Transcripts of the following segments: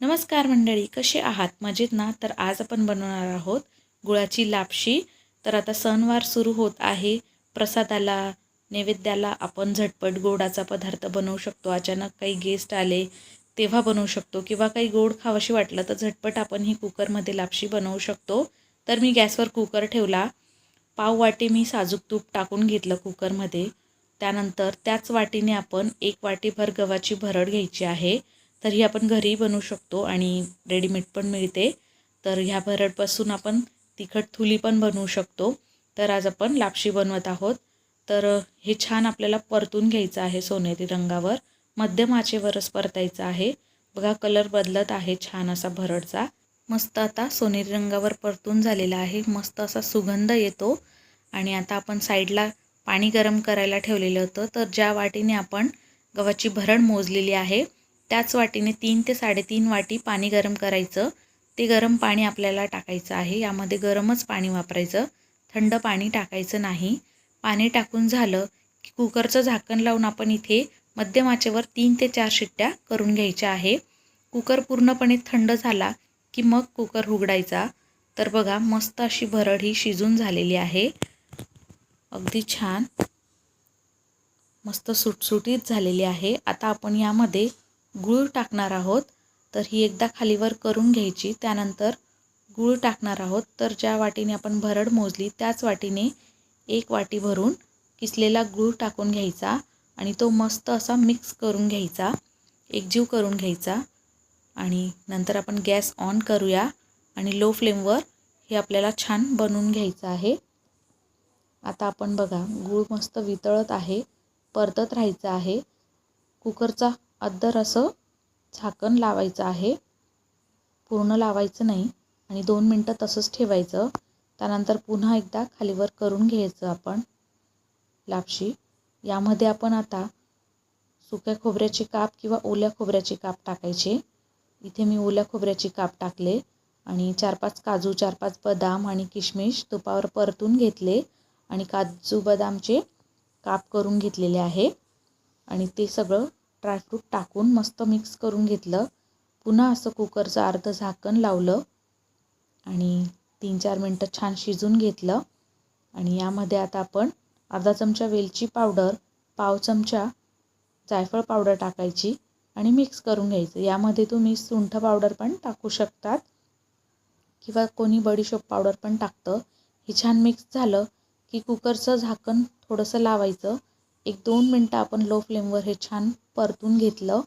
नमस्कार मंडळी कसे आहात? मजेत ना? तर आज आपण बनवणार आहोत गुळाची लापशी. तर आता सणवार सुरू होत आहे. प्रसादाला नैवेद्याला आपण झटपट गोडाचा पदार्थ बनवू शकतो. अचानक काही गेस्ट आले तेव्हा बनवू शकतो. किंवा काही गोड खावाशी वाटलं तर झटपट आपण ही कुकरमध्ये लापशी बनवू शकतो. तर मी गॅसवर कुकर ठेवला. पाव वाटी मी साजूक तूप टाकून घेतलं कुकरमध्ये. त्यानंतर त्याच वाटीने आपण एक वाटीभर गव्हाची भरड घ्यायची आहे. तर ही आपण घरीही बनवू शकतो आणि रेडीमेड पण मिळते. तर ह्या भरडपासून आपण तिखट थुली पण बनवू शकतो. तर आज आपण लापशी बनवत आहोत. तर हे छान आपल्याला परतून घ्यायचं आहे सोनेरी रंगावर. मध्यम आचेवरच परतायचं आहे. बघा कलर बदलत आहे छान असा भरडचा. मस्त आता सोनेरी रंगावर परतून झालेला आहे. मस्त असा सुगंध येतो. आणि आता आपण साईडला पाणी गरम करायला ठेवलेलं होतं. तर ज्या वाटीने आपण गव्हाची भरड मोजलेली आहे त्याच वाटीने तीन ते साडेतीन वाटी पाणी गरम करायचं. ते गरम पाणी आपल्याला टाकायचं आहे. यामध्ये गरमच पाणी वापरायचं. थंड पाणी टाकायचं नाही. पाणी टाकून झालं की कुकरचं झाकण लावून आपण इथे मध्यम आचेवर तीन ते चार शिट्ट्या करून घ्यायच्या आहे. कुकर पूर्णपणे थंड झाला की मग कुकर उघडायचा. तर बघा मस्त अशी भरड ही शिजून झालेली आहे. अगदी छान. मस्त सुटसुटीत झालेली आहे. आता आपण यामध्ये गूळ टाकणार आहोत तर ही एकदा खालीवर करून घ्यायची. त्यानंतर गूळ टाकणार आहोत तर ज्या वाटीने आपण भरड मोजली त्याच वाटीने एक वाटी भरून किसलेला गूळ टाकून घ्यायचा आणि तो मस्त असा मिक्स करून घ्यायचा एकजीव करून घ्यायचा. आणि नंतर आपण गॅस ऑन करूया आणि लो फ्लेमवर हे आपल्याला छान बनवून घ्यायचं आहे. आता आपण बघा गूळ मस्त वितळत आहे परतत राहायचं आहे. कुकरचा अद्दर असं झाकण लावायचं आहे. पूर्ण लावायचं नाही आणि दोन मिनटं तसंच ठेवायचं. त्यानंतर पुन्हा एकदा खालीवर करून घ्यायचं आपण लापशी. यामध्ये आपण आता सुक्या खोबऱ्याची काप किंवा ओल्या खोबऱ्याची काप टाकायचे. इथे मी ओल्या खोबऱ्याची काप टाकले आणि चार पाच काजू चार पाच बदाम आणि किशमिश तुपावर परतून घेतले आणि काजू बदामचे काप करून घेतलेले आहे. आणि ते सगळं ड्रायफ्रूट टाकून मस्त मिक्स करून घेतलं. पुन्हा असं कुकरचं अर्ध झाकण लावलं आणि तीन चार मिनटं छान शिजून घेतलं. आणि यामध्ये आता आपण अर्धा चमचा वेलची पावडर पाव चमचा जायफळ पावडर टाकायची आणि मिक्स करून घ्यायचं. यामध्ये तुम्ही सुंठ पावडर पण टाकू शकतात. किंवा कोणी बडीशोप पावडर पण टाकतं. हे छान मिक्स झालं की कुकरचं झाकण थोडंसं लावायचं. एक दोन मिनटं आपण लो फ्लेमवर हे छान परतून घेतलं.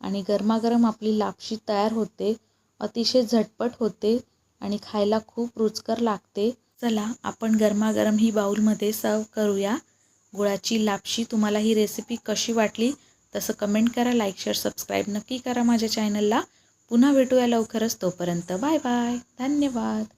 आणि गरमागरम आपली लापशी तयार होते. अतिशय झटपट होते आणि खायला खूप रुचकर लागते. चला आपण गरमागरम ही बाऊलमध्ये सर्व करूया. गुळाची लापशी तुम्हाला ही रेसिपी कशी वाटली? तसं कमेंट करा लाईक शेअर सबस्क्राईब नक्की करा माझ्या चॅनलला पुन्हा भेटूया लवकरच तोपर्यंत. बाय बाय धन्यवाद.